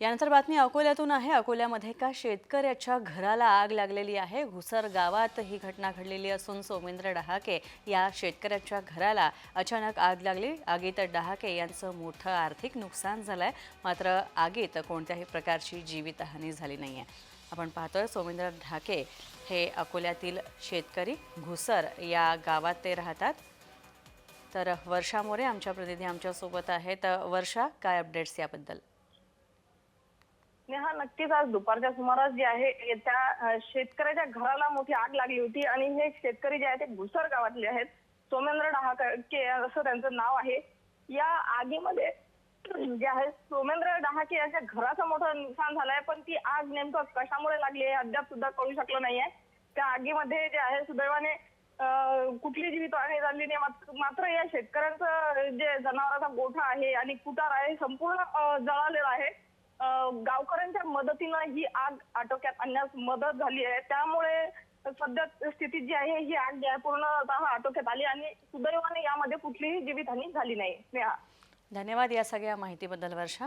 यानंतर बातमी अकोल्यातून आहे. अकोल्यामध्ये एका शेतकऱ्याच्या घराला आग लागलेली आहे. घुसर गावात ही घटना घडलेली असून सोमेंद्र डहाके या शेतकऱ्याच्या घराला अचानक आग लागली. आगीत डहाके यांचं मोठं आर्थिक नुकसान झालं आहे मात्र आगीत कोणत्याही प्रकारची जीवितहानी झाली नाही आहे आपण पाहतोय सोमेंद्र ढाके हे अकोल्यातील शेतकरी. घुसर या गावात ते राहतात. तर वर्षा मोरे आमच्या प्रतिनिधी आमच्यासोबत आहेत. वर्षा काय अपडेट्स याबद्दल? नेहा नक्कीच आज दुपारच्या सुमारास जे आहे त्या शेतकऱ्याच्या घराला मोठी आग लागली होती आणि हे शेतकरी जे आहेत ते घुसर गावातले आहेत. सोमेंद्र डहाके असं त्यांचं नाव आहे. या आगीमध्ये जे आहे सोमेंद्र डहाके यांच्या घराचं मोठं नुकसान झालंय पण ती आग नेमकं कशामुळे लागली आहे अद्याप सुद्धा कळू शकलं नाहीये. त्या आगीमध्ये जे आहे सुदैवाने कुठली कुठली जीवितहानी झाली नाही. मात्र- या शेतकऱ्यांचं जे जनावरांचा गोठा आहे आणि कुटार आहे संपूर्ण जळालेला आहे. गावकऱ्यांच्या मदतीनं ही आग आटोक्यात आणण्यास मदत झाली आहे. त्यामुळे सध्या स्थिती जी आहे ही आग जी आहे पूर्णतः आटोक्यात आली आणि सुदैवाने यामध्ये कुठलीही जीवितहानी झाली नाही. धन्यवाद या सगळ्या माहितीबद्दल वर्षा.